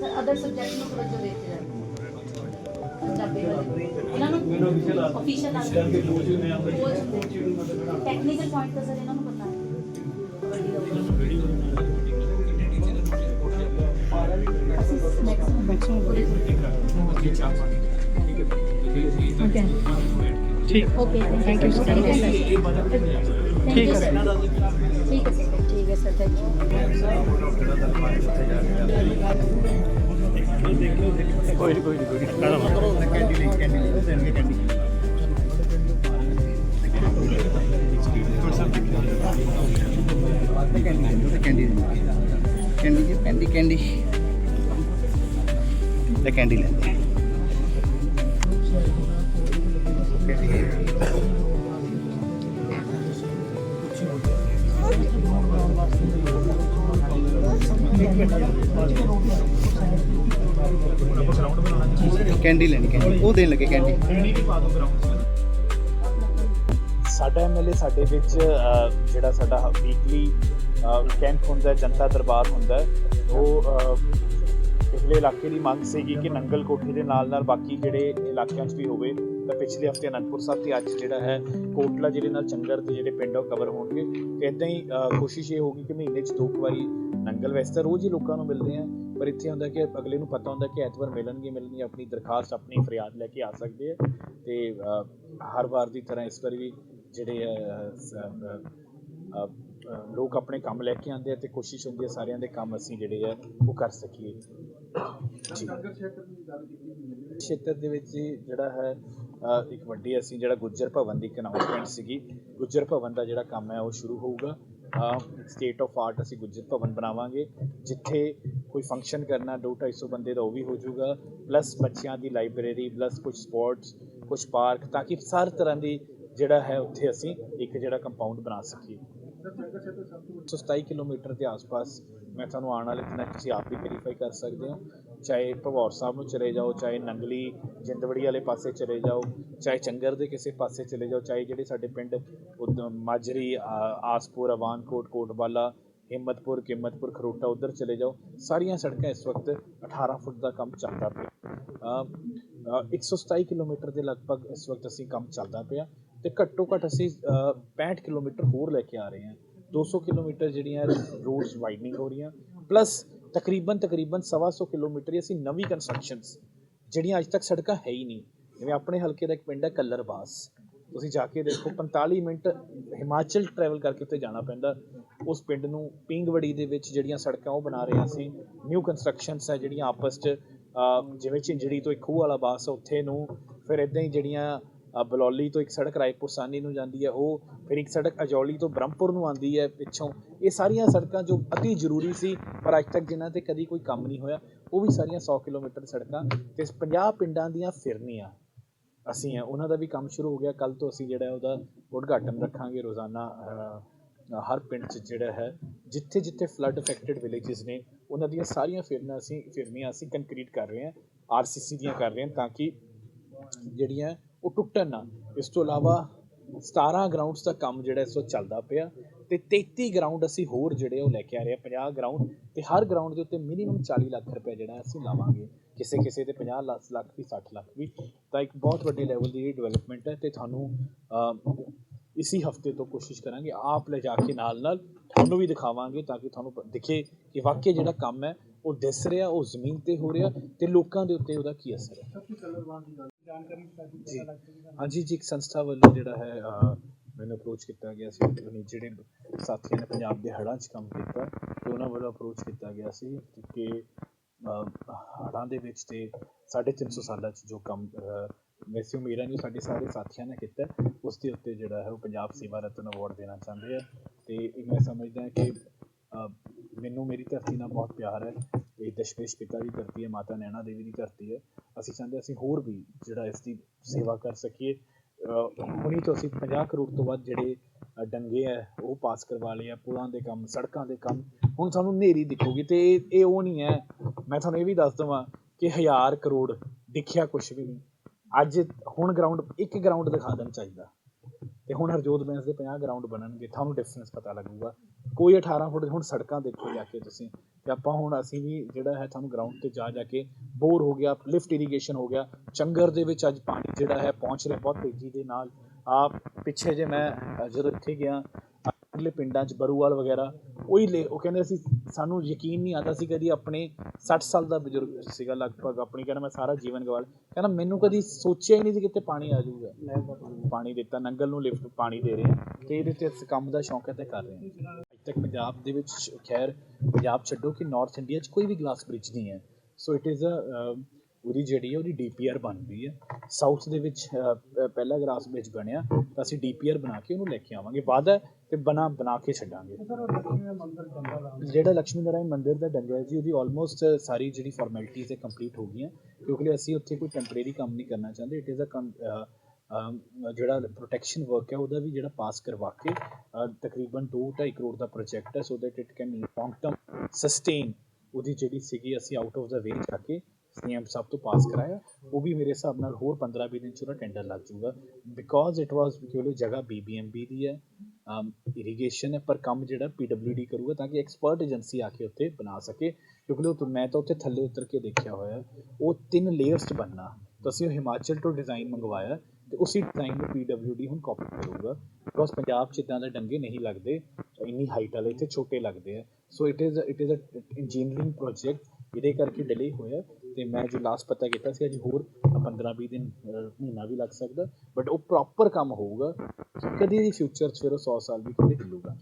Sir other subject ਨੂੰ ਤਵੱਜੋ ਦੇ ਦਿੱਤੀ ਜਾਵੇ ਪੰਜਾਬੀ ਵਾਲੇ। ਇਹਨਾਂ ਨੂੰ ਅਫੀਸ਼ੀਅਲ ਆ ਟੈਕਨੀਕਲ ਪੁਆਇੰਟ ਤਾਂ ਸਰ ਇਹਨਾਂ ਨੂੰ ਪਤਾ ਹੈ ਕਬੱਡੀ ਦਾ ਮੈਕਸਿਮਮ ਓਕੇ ਠੀਕ ਓਕੇ ਥੈਂਕ ਯੂ ਕੋਈ ਨਹੀਂ ਕੋਈ ਨਹੀਂ ਕੋਈ ਨਹੀਂ ਕੈਂਡੀ ਕੈਂਡੀ ਜੀ ਕੈਂਡੀ ਕੈਂਡੀ ਲੈ ਕੈਂਡੀ ਲੈਂਦੇ ਕੈਂਡੀ ਲੈਣੀ, ਕੈਂਡੀ। ਉਹ ਦੇਣ ਲੱਗੇ ਕੈਂਡੀ। ਸਾਡਾ ਐਮਐਲਏ ਸਾਡੇ ਵਿੱਚ ਜਿਹੜਾ ਸਾਡਾ ਵੀਕਲੀ ਕੈਂਪ ਹੁੰਦਾ, ਜਨਤਾ ਦਰਬਾਰ ਹੁੰਦਾ, ਉਹ ਪਿਛਲੇ ਇਲਾਕੇ ਦੀ ਮੰਗ ਸੀਗੀ ਕਿ ਨੰਗਲ ਕੋਠੀ ਦੇ ਨਾਲ ਨਾਲ ਬਾਕੀ ਜਿਹੜੇ ਇਲਾਕਿਆਂ 'ਚ ਵੀ ਹੋਵੇ, ਤਾਂ ਪਿਛਲੇ ਹਫ਼ਤੇ ਅਨੰਦਪੁਰ ਸਾਹਿਬ ਤੇ ਅੱਜ ਜਿਹੜਾ ਹੈ, ਕੋਟਲਾ ਜਿਹੜੇ ਨਾਲ ਚੰਗਰ ਦੇ ਜਿਹੜੇ ਪਿੰਡ ਉਹ ਕਵਰ ਹੋਣਗੇ। ਤੇ ਇਦਾਂ ਹੀ ਕੋਸ਼ਿਸ਼ ਇਹ ਹੋਗੀ ਕਿ ਮਹੀਨੇ 'ਚ ਦੋ ਕੁ ਵਾਰੀ ਨੰਗਲ ਵੈਸੇ ਤਾਂ ਰੋਜ਼ ਹੀ ਲੋਕਾਂ ਨੂੰ ਮਿਲਦੇ ਆ, ਪਰ ਇੱਥੇ ਹੁੰਦਾ ਕਿ ਅਗਲੇ ਨੂੰ ਪਤਾ ਹੁੰਦਾ ਕਿ ਐਤਵਾਰ ਮਿਲਣਗੇ ਮਿਲਣਗੇ, ਆਪਣੀ ਦਰਖਾਸਤ, ਆਪਣੀ ਫਰਿਆਦ ਲੈ ਕੇ ਆ ਸਕਦੇ ਆ। ਤੇ ਹਰ ਵਾਰ ਦੀ ਤਰ੍ਹਾਂ ਇਸ ਵਾਰ ਵੀ ਜਿਹੜੇ ਲੋਕ ਆਪਣੇ ਕੰਮ ਲੈ ਕੇ ਆਉਂਦੇ ਆ ਤੇ ਕੋਸ਼ਿਸ਼ ਹੁੰਦੀ ਹੈ ਸਾਰਿਆਂ ਦੇ ਕੰਮ ਅਸੀਂ ਜਿਹੜੇ ਆ, ਉਹ ਕਰ ਸਕੀਏ। ਖੇਤਰ ਦੇ ਵਿੱਚ ਜਿਹੜਾ ਹੈ ਇੱਕ ਵੱਡੀ ਅਸੀਂ ਜਿਹੜਾ ਗੁੱਜਰ ਭਵਨ ਦੀ ਅਨਾਉਂਸਮੈਂਟ ਸੀਗੀ, ਗੁੱਜਰ ਭਵਨ ਦਾ ਜਿਹੜਾ ਕੰਮ ਹੈ ਉਹ ਸ਼ੁਰੂ ਹੋਊਗਾ। ਸਟੇਟ ਆਫ ਆਰਟ ਅਸੀਂ ਗੁੱਜਰ ਭਵਨ ਬਣਾਵਾਂਗੇ, ਜਿੱਥੇ ਕੋਈ ਫੰਕਸ਼ਨ ਕਰਨਾ 2-250 ਬੰਦੇ ਦਾ ਉਹ ਵੀ ਹੋ ਜਾਊਗਾ ਪਲੱਸ ਬੱਚਿਆਂ ਦੀ ਲਾਇਬ੍ਰੇਰੀ ਪਲੱਸ ਕੁਝ ਸਪੋਰਟਸ ਕੁਝ ਪਾਰਕ ਤਾਂ ਕਿ ਹਰ ਤਰ੍ਹਾਂ ਦੀ ਜਿਹੜਾ ਹੈ ਉੱਥੇ ਅਸੀਂ ਇੱਕ ਜਿਹੜਾ ਕੰਪਾਊਂਡ ਬਣਾ ਸਕੀਏ। 127 ਕਿਲੋਮੀਟਰ ਦੇ ਆਸ-ਪਾਸ ਮੈਂ ਤੁਹਾਨੂੰ ਆਉਣ ਵਾਲੇ ਦਿਨਾਂ 'ਚ ਤੁਸੀਂ ਆਪ ਵੀ ਵੈਰੀਫਾਈ ਕਰ ਸਕਦੇ ਹੋ। ਚਾਹੇ ਭਵੌਰ ਸਾਹਿਬ ਨੂੰ ਚਲੇ ਜਾਓ ਚਾਹੇ ਨੰਗਲੀ ਜਿੰਦਵੜੀ ਵਾਲੇ ਪਾਸੇ ਚਲੇ ਜਾਓ ਚਾਹੇ ਚੰਗਰ ਦੇ ਕਿਸੇ ਪਾਸੇ ਚਲੇ ਜਾਓ ਚਾਹੇ ਜਿਹੜੇ ਸਾਡੇ ਪਿੰਡ ਉਦ- ਮਾਜਰੀ ਆਸਪੁਰ ਅਵਾਨਕੋਟ ਕੋਟਵਾਲਾ ਹਿੰਮਤਪੁਰ ਕਿਮਤਪੁਰ ਖਰੋਟਾ ਉਧਰ ਚਲੇ ਜਾਓ ਸਾਰੀਆਂ ਸੜਕਾਂ ਇਸ ਵਕਤ 18 ਫੁੱਟ ਦਾ ਕੰਮ ਚੱਲਦਾ ਪਿਆ। ਅ, ਅ, 127 ਕਿਲੋਮੀਟਰ ਦੇ ਲਗਭਗ ਇਸ ਵਕਤ ਅਸੀਂ ਕੰਮ ਚੱਲਦਾ ਪਿਆ ਤੇ ਘੱਟੋ ਘੱਟ ਅਸੀਂ ਅ, 65 ਕਿਲੋਮੀਟਰ ਹੋਰ ਲੈ ਕੇ ਆ ਰਹੇ ਹਾਂ। 200 ਕਿਲੋਮੀਟਰ ਜਿਹੜੀਆਂ ਰੋਡਸ ਵਾਈਡਨਿੰਗ ਹੋ ਰਹੀਆਂ ਪਲੱਸ ਤਕਰੀਬਨ ਤਕਰੀਬਨ 125 ਕਿਲੋਮੀਟਰ ਹੀ ਅਸੀਂ ਨਵੀਂ ਕੰਸਟਰਕਸ਼ਨਸ ਜਿਹੜੀਆਂ ਅੱਜ ਤੱਕ ਸੜਕਾਂ ਹੈ ਹੀ ਨਹੀਂ। ਜਿਵੇਂ ਆਪਣੇ ਹਲਕੇ ਦਾ ਇੱਕ ਪਿੰਡ ਹੈ ਕੱਲਰਬਾਸ। ਤੁਸੀਂ ਜਾ ਕੇ ਦੇਖੋ 45 ਮਿੰਟ ਹਿਮਾਚਲ ਟਰੈਵਲ ਕਰਕੇ ਉੱਥੇ ਜਾਣਾ ਪੈਂਦਾ। ਉਸ ਪਿੰਡ ਨੂੰ ਪਿੰਗਵੜੀ ਦੇ ਵਿੱਚ ਜਿਹੜੀਆਂ ਸੜਕਾਂ ਉਹ ਬਣਾ ਰਹੇ ਸੀ ਨਿਊ ਕੰਸਟਰਕਸ਼ਨਸ ਹੈ ਜਿਹੜੀਆਂ ਆਪਸ 'ਚ ਜਿਵੇਂ ਝਿੰਜੜੀ ਤੋਂ ਇੱਕ ਖੂਹ ਵਾਲਾ ਬਾਸ ਉੱਥੇ ਨੂੰ ਫਿਰ ਇਦਾਂ ਹੀ ਜਿਹੜੀਆਂ ਬਲੌਲੀ ਤੋਂ ਇੱਕ ਸੜਕ ਰਾਏਪੁਰ ਸਾਨੀ ਨੂੰ ਜਾਂਦੀ ਹੈ, ਉਹ ਫਿਰ ਇੱਕ ਸੜਕ ਅਜੌਲੀ ਤੋਂ ਬ੍ਰਹਮਪੁਰ ਨੂੰ ਆਉਂਦੀ ਹੈ ਪਿੱਛੋਂ। ਇਹ ਸਾਰੀਆਂ ਸੜਕਾਂ ਜੋ ਅਤੀ ਜ਼ਰੂਰੀ ਸੀ, ਪਰ ਅੱਜ ਤੱਕ ਜਿਨ੍ਹਾਂ ਤੇ ਕਦੀ ਕੋਈ ਕੰਮ ਨਹੀਂ ਹੋਇਆ, ਉਹ ਵੀ ਸਾਰੀਆਂ 100 ਕਿਲੋਮੀਟਰ ਸੜਕਾਂ ਤੇ 50 ਪਿੰਡਾਂ ਦੀਆਂ ਫਿਰਨੀਆਂ। ਅਸੀਂ ਆ, ਉਹਨਾਂ ਦਾ ਵੀ ਕੰਮ ਸ਼ੁਰੂ ਹੋ ਗਿਆ। ਕੱਲ ਤੋਂ ਅਸੀਂ ਜਿਹੜਾ ਉਹਦਾ ਉਦਘਾਟਨ ਰੱਖਾਂਗੇ ਰੋਜ਼ਾਨਾ ਹਰ ਪਿੰਡ 'ਚ ਜਿਹੜਾ ਹੈ ਜਿੱਥੇ ਜਿੱਥੇ ਫਲੱਡ ਅਫੈਕਟਡ ਵਿਲੇजेस ਨੇ, ਉਹਨਾਂ ਦੀਆਂ ਸਾਰੀਆਂ ਫਿਰਨਾਂ ਅਸੀਂ, ਫਿਰਨੀਆਂ ਅਸੀਂ ਕੰਕਰੀਟ ਕਰ ਰਹੇ ਹਾਂ ਆਰਸੀਸੀ ਦੀਆਂ ਕਰ ਰਹੇ ਹਾਂ, ਤਾਂ ਕਿ ਜਿਹੜੀਆਂ ਉਹ ਟੁੱਟਣ ਨਾ। ਇਸ ਤੋਂ ਇਲਾਵਾ 17 ਗਰਾਊਂਡਸ ਦਾ ਕੰਮ ਜਿਹੜਾ ਇਸ ਵਕਤ ਚੱਲਦਾ ਪਿਆ ਤੇ 33 ਗਰਾਊਂਡ ਅਸੀਂ ਹੋਰ ਜਿਹੜੇ ਉਹ ਲੈ ਕੇ ਆ ਰਹੇ ਆ। 50 ਗਰਾਊਂਡ ਤੇ ਹਰ ਗਰਾਊਂਡ ਦੇ ਉੱਤੇ ਮਿਨੀਮਮ 40 ਲੱਖ ਰੁਪਏ ਜਿਹੜਾ ਅਸੀਂ ਲਾਵਾਂਗੇ। ਕਿਸੇ ਕਿਸੇ ਤੇ 50 ਲੱਖ ਲੱਖ ਵੀ 60 ਲੱਖ ਵੀ। ਤਾਂ ਇੱਕ ਬਹੁਤ ਵੱਡੇ ਲੈਵਲ ਦੀ ਡਿਵੈਲਪਮੈਂਟ ਹੈ ਤੇ ਤੁਹਾਨੂੰ ਅਮ, ਇਸੀ ਹਫ਼ਤੇ ਤੋਂ ਕੋਸ਼ਿਸ਼ ਕਰਾਂਗੇ ਆਪ ਲੈ ਜਾ ਕੇ ਨਾਲ ਨਾਲ ਤੁਹਾਨੂੰ ਵੀ ਦਿਖਾਵਾਂਗੇ ਤਾਂ ਕਿ ਤੁਹਾਨੂੰ ਦਿਖੇ ਕਿ ਵਾਕਈ ਜਿਹੜਾ ਕੰਮ ਹੈ ਉਹ ਦਿਸ ਰਿਹਾ ਉਹ ਜ਼ਮੀਨ ਤੇ ਹੋ ਰਿਹਾ ਤੇ ਲੋਕਾਂ ਦੇ ਉੱਤੇ ਉਹਦਾ ਕੀ ਅਸਰ ਹੈ। ਜੀ। ਹਾਂਜੀ ਜੀ ਇੱਕ ਸੰਸਥਾ ਵੱਲੋਂ ਜਿਹੜਾ ਹੈ ਮੈਨੂੰ ਅਪਰੋਚ ਕੀਤਾ ਗਿਆ ਸੀ ਜਿਹੜੇ ਸਾਥੀਆਂ ਨੇ ਪੰਜਾਬ ਦੇ ਹੜ੍ਹਾਂ 'ਚ ਕੰਮ ਕੀਤਾ ਤੇ ਉਹਨਾਂ ਵੱਲੋਂ ਅਪਰੋਚ ਕੀਤਾ ਗਿਆ ਸੀ ਕਿ ਹੜ੍ਹਾਂ ਦੇ ਵਿੱਚ ਤੇ 350 ਸਾਲਾਂ 'ਚ ਜੋ ਕੰਮ ਵੈਸੇ ਮੇਰਾ ਨਹੀਂ ਸਾਡੇ ਸਾਰੇ ਸਾਥੀਆਂ ਨੇ ਕੀਤਾ ਉਸ ਦੇ ਉੱਤੇ ਜਿਹੜਾ ਹੈ ਉਹ ਪੰਜਾਬ ਸੇਵਾ ਰਤਨ ਅਵਾਰਡ ਦੇਣਾ ਚਾਹੁੰਦੇ ਆ। ਤੇ ਇਹ ਮੈਂ ਸਮਝਦਾ ਕਿ ਮੈਨੂੰ ਮੇਰੀ ਧਰਤੀ ਨਾਲ ਬਹੁਤ ਪਿਆਰ ਹੈ। ਇਹ ਦਸ਼ਮੇਸ਼ ਪਿਤਾ ਦੀ ਧਰਤੀ ਹੈ, ਮਾਤਾ ਨੈਣਾ ਦੇਵੀ ਦੀ ਧਰਤੀ ਹੈ। ਅਸੀਂ ਚਾਹੁੰਦੇ ਅਸੀਂ ਹੋਰ ਵੀ ਜਿਹੜਾ ਇਸ ਦੀ ਸੇਵਾ ਕਰ ਸਕੀਏ। ਹੁਣੀ ਤੋਂ ਅਸੀਂ 50 ਕਰੋੜ ਤੋਂ ਵੱਧ ਜਿਹੜੇ ਡੰਗੇ ਹੈ, ਉਹ ਪਾਸ ਕਰਵਾ ਲਏ ਆ। ਪੁਲਾਂ ਦੇ ਕੰਮ, ਸੜਕਾਂ ਦੇ ਕੰਮ। ਹੁਣ ਸਾਨੂੰ ਨੇਰੀ ਦਿਖੂਗੀ ਤੇ ਇਹ ਇਹ ਉਹ ਨਹੀਂ ਹੈ। ਮੈਂ ਤੁਹਾਨੂੰ ਇਹ ਵੀ ਦੱਸ ਦਵਾਂ ਕਿ 1000 ਕਰੋੜ ਦਿਖਿਆ ਕੁਝ ਵੀ ਨਹੀਂ। ਅੱਜ ਹੁਣ ਗਰਾਊਂਡ ਇੱਕ ਗਰਾਊਂਡ ਦਿਖਾ ਦੇਣਾ ਚਾਹੀਦਾ। ਤੇ ਹੁਣ ਹਰਜੋਤ ਬੈਂਸ ਦੇ 50 ਗਰਾਊਂਡ ਬਣਨਗੇ, ਤੁਹਾਨੂੰ ਡਿਫਰੈਂਸ ਪਤਾ ਲੱਗੂਗਾ। ਕੋਈ 18 ਫੁੱਟ ਹੁਣ ਸੜਕਾਂ ਦੇਖੋ ਜਾ ਕੇ ਤੁਸੀਂ ਤੇ ਆਪਾਂ ਹੁਣ ਅਸੀਂ ਵੀ ਜਿਹੜਾ ਹੈ ਤੁਹਾਨੂੰ ਗਰਾਊਂਡ ਤੇ ਜਾ ਜਾ ਕੇ ਬੋਰ ਹੋ ਗਿਆ ਲਿਫਟ ਇਰੀਗੇਸ਼ਨ ਹੋ ਗਿਆ ਚੰਗਰ ਦੇ ਵਿੱਚ ਅੱਜ ਪਾਣੀ ਜਿਹੜਾ ਹੈ ਪਹੁੰਚ ਰਿਹਾ ਬਹੁਤ ਤੇਜ਼ੀ ਦੇ ਨਾਲ। ਆ ਪਿੱਛੇ ਜੇ ਮੈਂ ਜਦੋਂ ਇੱਥੇ ਗਿਆ ਅਗਲੇ ਪਿੰਡਾਂ 'ਚ ਬਰੂਵਾਲ ਵਗੈਰਾ ਉਹੀ ਲੈ ਉਹ ਕਹਿੰਦੇ ਅਸੀਂ ਸਾਨੂੰ ਯਕੀਨ ਨਹੀਂ ਆਉਂਦਾ ਸੀ ਕਦੀ ਆਪਣੇ 60 ਸਾਲ ਦਾ ਬਜ਼ੁਰਗ ਸੀਗਾ ਲਗਭਗ ਆਪਣੀ ਕਹਿੰਦਾ ਮੈਂ ਸਾਰਾ ਜੀਵਨ ਗਵਾਲ ਕਹਿੰਦਾ ਮੈਨੂੰ ਕਦੀ ਸੋਚਿਆ ਹੀ ਨਹੀਂ ਸੀ ਕਿ ਇੱਥੇ ਪਾਣੀ ਆ ਜਾਊਗਾ। ਪਾਣੀ ਦਿੱਤਾ ਨੰਗਲ ਨੂੰ ਲਿਫਟ ਪਾਣੀ ਦੇ ਰਹੇ ਤੇ ਇਹਦੇ ਤੇ ਇਸ ਕੰਮ ਦਾ ਸ਼ੌਂਕ ਹੈ ਤੇ ਕਰ ਰਹੇ ਹਾਂ। ਪੰਜਾਬ ਦੇ ਵਿੱਚ ਖੈਰ ਪੰਜਾਬ ਛੱਡੋ ਕਿ ਨਾਰਥ ਇੰਡੀਆ 'ਚ ਕੋਈ ਵੀ ਗਲਾਸ ਬ੍ਰਿਜ ਨਹੀਂ ਹੈ। ਸੋ ਇਟ ਇਜ਼ ਅ ਉਹਦੀ ਜਿਹੜੀ ਹੈ ਉਹਦੀ ਡੀਪੀਆਰ ਬਣ ਹੈ। ਸਾਊਥ ਦੇ ਵਿੱਚ ਪਹਿਲਾ ਗਲਾਸ ਬ੍ਰਿਜ ਬਣਿਆ ਤਾਂ ਅਸੀਂ ਡੀਪੀਆਰ ਬਣਾ ਕੇ ਉਹਨੂੰ ਲੈ ਕੇ ਆਵਾਂਗੇ। ਵਾਅਦਾ ਹੈ ਤੇ ਬਣਾ ਬਣਾ ਕੇ ਛੱਡਾਂਗੇ। ਜਿਹੜਾ ਲక్ష్ਮੀ ਨਾਰਾਇਣ ਮੰਦਿਰ ਦਾ ਡੰਗਾ ਜੀ ਉਹਦੀ ਆਲਮੋਸਟ ਸਾਰੀ ਜਿਹੜੀ ਫਾਰਮੈਲਿਟੀਜ਼ ਹੈ ਕੰਪਲੀਟ ਹੋ ਗਈਆਂ। ਕਿਉਂਕਿ ਅਸੀਂ ਉੱਥੇ ਕੋਈ ਟੈਂਪਰੇਰੀ ਕੰਮ ਨਹੀਂ ਕਰਨਾ ਚਾਹੁੰਦੇ। ਇਟ ਇਜ਼ ਅ ਜਿਹੜਾ ਪ੍ਰੋਟੈਕਸ਼ਨ ਵਰਕ ਹੈ ਉਹਦਾ ਵੀ ਜਿਹੜਾ ਪਾਸ ਕਰਵਾ ਕੇ ਅ, ਤਕਰੀਬਨ 2.5 ਕਰੋੜ ਦਾ ਪ੍ਰੋਜੈਕਟ ਹੈ so that it can long term sustain ਉਹਦੀ ਜਿਹੜੀ ਸੀਗੀ ਅਸੀਂ ਆਊਟ ਆਫ ਦਾ ਵੇ ਜਾ ਕੇ ਸੀਐਮ ਸਾਹਿਬ ਤੋਂ ਪਾਸ ਕਰਾਇਆ। ਉਹ ਵੀ ਮੇਰੇ ਹਿਸਾਬ ਨਾਲ ਹੋਰ 15-20 ਦਿਨ ਚ ਉਹਦਾ ਟੈਂਡਰ ਲੱਗ ਜਾਊਗਾ। ਬਿਕੋਜ਼ ਇਟ ਵਾਸ ਕਿਉਂਕਿ ਜਗ੍ਹਾ ਬੀਬੀਐਮਬੀ ਦੀ ਹੈ ਇਰੀਗੇਸ਼ਨ ਹੈ ਪਰ ਕੰਮ ਜਿਹੜਾ ਪੀਡਬਲਿਊਡੀ ਕਰੂਗਾ ਤਾਂ ਕਿ ਐਕਸਪਰਟ ਏਜੰਸੀ ਆ ਕੇ ਉੱਥੇ ਬਣਾ ਸਕੇ। ਕਿਉਂਕਿ ਉਹ ਮੈਂ ਤਾਂ ਉੱਥੇ ਥੱਲੇ ਉਤਰ ਕੇ ਦੇਖਿਆ ਹੋਇਆ ਉਹ ਤਿੰਨ ਲੇਅਰਸ 'ਚ ਬਣਨਾ। ਤਾਂ ਅਸੀਂ ਉਹ ਹਿਮਾਚਲ ਤੋਂ ਡਿਜ਼ਾਈਨ ਮੰਗਵਾਇਆ। ਤੇ ਉਸੇ ਡਿਜ਼ਾਈਨ ਨੂੰ ਪੀਡਬਲਿਊਡੀ ਹੁਣ ਕਾਪੀ ਕਰੂਗਾ। ਬਿਕੋਜ਼ ਪੰਜਾਬ 'ਚ ਇਦਾਂ ਦੇ ਡੰਗੇ ਨਹੀਂ ਲੱਗਦੇ ਇੰਨੀ ਹਾਈਟ ਵਾਲੇ ਇੱਥੇ ਛੋਟੇ ਲੱਗਦੇ ਆ। So it is it is a engineering project ਇਹਦੇ ਕਰਕੇ ਡਿਲੇ ਹੋਇਆ। ਤੇ ਮੈਂ ਜੋ ਲਾਸਟ ਪਤਾ ਕੀਤਾ ਸੀ, ਅੱਜ ਹੋਰ 15-20 ਦਿਨ ਮਹੀਨਾ ਵੀ ਲੱਗ ਸਕਦਾ। ਬਟ ਉਹ ਪ੍ਰੋਪਰ ਕੰਮ ਹੋਊਗਾ। ਕਿ ਕਦੀ ਵੀ ਫਿਊਚਰ 'ਚ ਫਿਰ ਉਹ 100 ਸਾਲ ਵੀ ਕਦੇ ਹਿੱਲੂਗਾ